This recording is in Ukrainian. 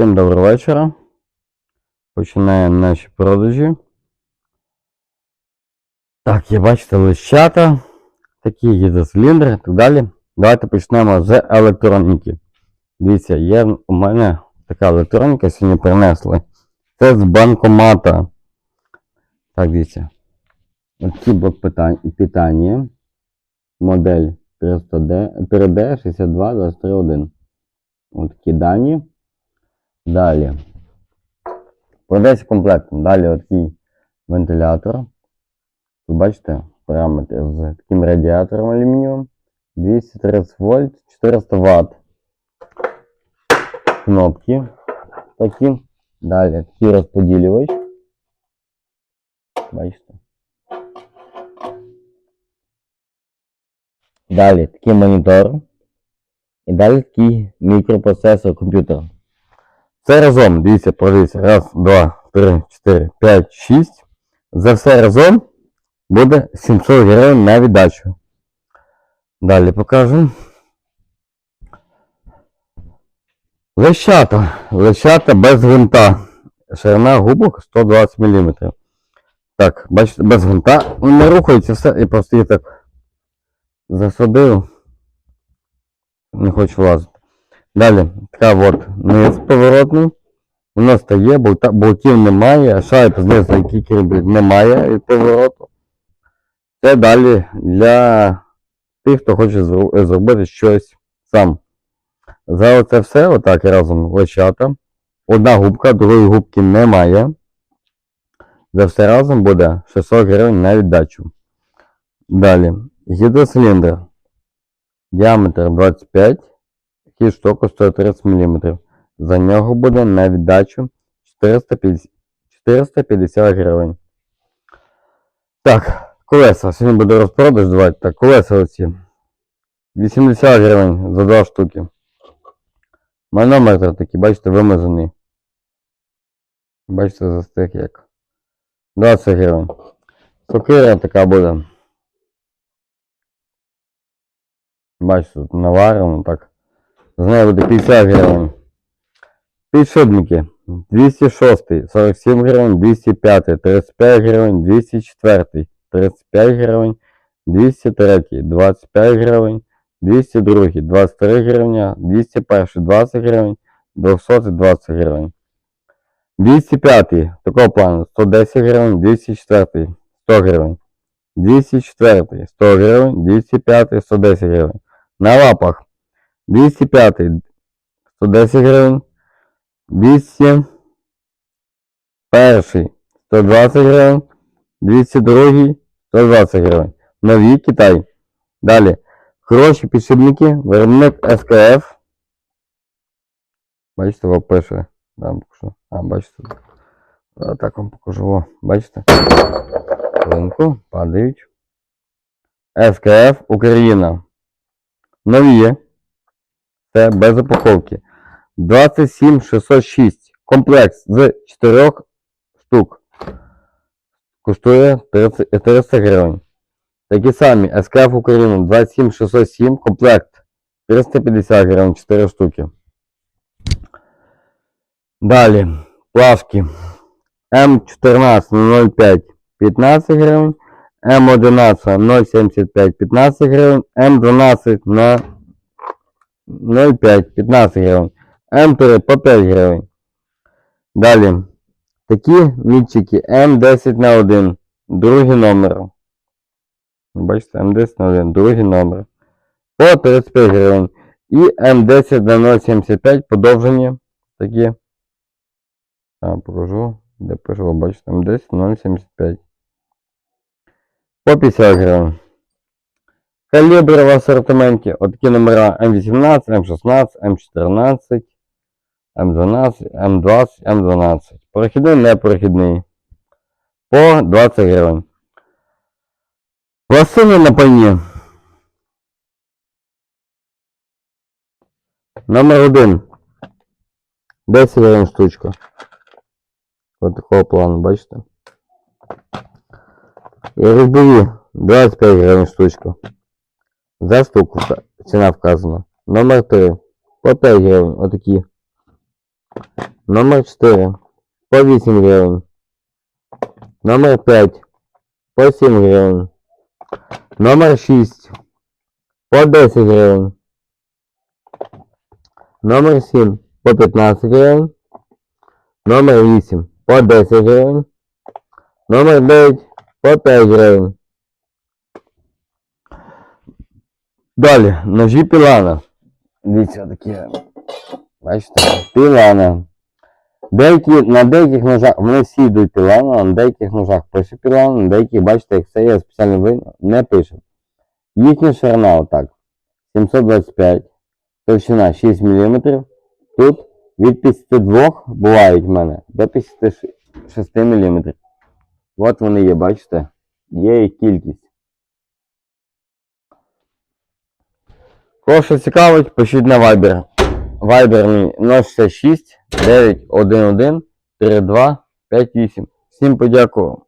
Всім доброго вечора. Починаємо наші продажі. Так, є, бачите, лищата, такі гідроциліндри і так далі. Давайте почнемо з електроніки. Дивіться, є у мене така електроніка сьогодні принесли. Це з банкомата. Так, дивіться. Такий блок питання. Модель 300D, 3D 62 231. Ось такі дані. Далі. Продається комплектом. Далі такий вентилятор. Тут бачите параметри з таким радіатором алюмінієвим. 230 вольт, 400 Вт. Кнопки такі. Далі такий розподілювач. Бачите. Далі такий монітор. І далі такий мікропроцесор комп'ютера. Це разом, дивіться, подивіться. Раз, два, три, чотири, п'ять, шість. За все разом буде 700 гривень на віддачу. Далі покажу. Лещата. Лещата без гвинта. Ширина губок 120 мм. Так, бачите, без гвинта. Не рухається все, і просто їх так засадив. Не хочу влазити. Далі, така от низ поворотний. Воно стає, болта, болтів немає, шайб знизу, який кріплять, немає від повороту. Це далі для тих, хто хоче зробити щось сам. За це все, отак разом лещата. Одна губка, другої губки немає. За все разом буде 600 гривень на віддачу. Далі. Гідроциліндр. Діаметр 25 хід штоку 130 мм. За нього буде на віддачу 450, 450 гривень. Так, колеса. Сьогодні буде розпродаж. Давайте так, колеса оці. 80 гривень за два штуки. Манометр такий, бачите, вимазаний. Бачите, застиг як. 20 гривень. Сокира така буде. Бачите, тут наварено так. З нею буде 50 гривень. Підшипники. 206, 47 гривень, 205, 35 гривень, 204, 35 гривень, 203, 25 гривень, 202, 23 гривня, 201, 20 гривень, 200, 20 гривень. 205, такого плану, 110 гривень, 204, 100 гривень. 204, 100 гривень, 205, 110 гривень. На лапах 205, 110 гривень, 200, перший 120 гривень, 202, 120 гривень. Нові Китай. Далі. Хороші підшипники, виробник СКФ. Бачите, вам пише. Да, покажу. А, бачите. А, так вам покажу. О, бачите? Хвилинку, падають. СКФ Україна. Нові. Це без упаковки. 27606. Комплект з 4 штук. Коштує 30, 300 гривень. Такі самі СКФ Україна 27607. Комплект 350 гривень 4 штуки. Далі. Плавки. М1405 15 гривень. М11 075 15 гривень. М12 на 0,5 15 гривень. М3 по 5 гривень. Далі. Такі мітчики М10 на 1. Другий номер. Бачите, М10 на 1. Другий номер. По 35 гривень. І М10 на 0,75 подовжені. Такі. А, покажу. Де пишу, бачите, М10 0,75. По 50 гривень. Калібри в асортименті. Отакі номера М18, М16, М14, М12, М20, М12. Перехідний, неперехідний. По 20 гривень. Пластини на пані. Номер 1. 10 гривень штучка. Ось такого плану, бачите? І різьбові 25 гривень штучка. За штуку ціна вказана. Номер 3. По 5 гривень. Отакі. Номер 4 по 8 гривень. Номер 5 по 7 гривень. Номер 6 по 10 гривень. Номер 7 по 15 гривень. Номер 8 по 10 гривень. Номер 9 по 5 гривень. Далі, ножі пілана. Дивіться такі. Бачите? Пілана. Деякі, на деяких ножах, вони всі йдуть пілана, на деяких ножах пише пілана, на деяких, бачите, як це є спеціальний вид, не пише. Їхня ширина отак. 725, товщина 6 мм. Тут від 52 бувають в мене до 56 мм. От вони є, бачите? Є їх кількість. Кого що цікавить, пишіть на Viber. Viber мій 066 911 3258. Всім подякував.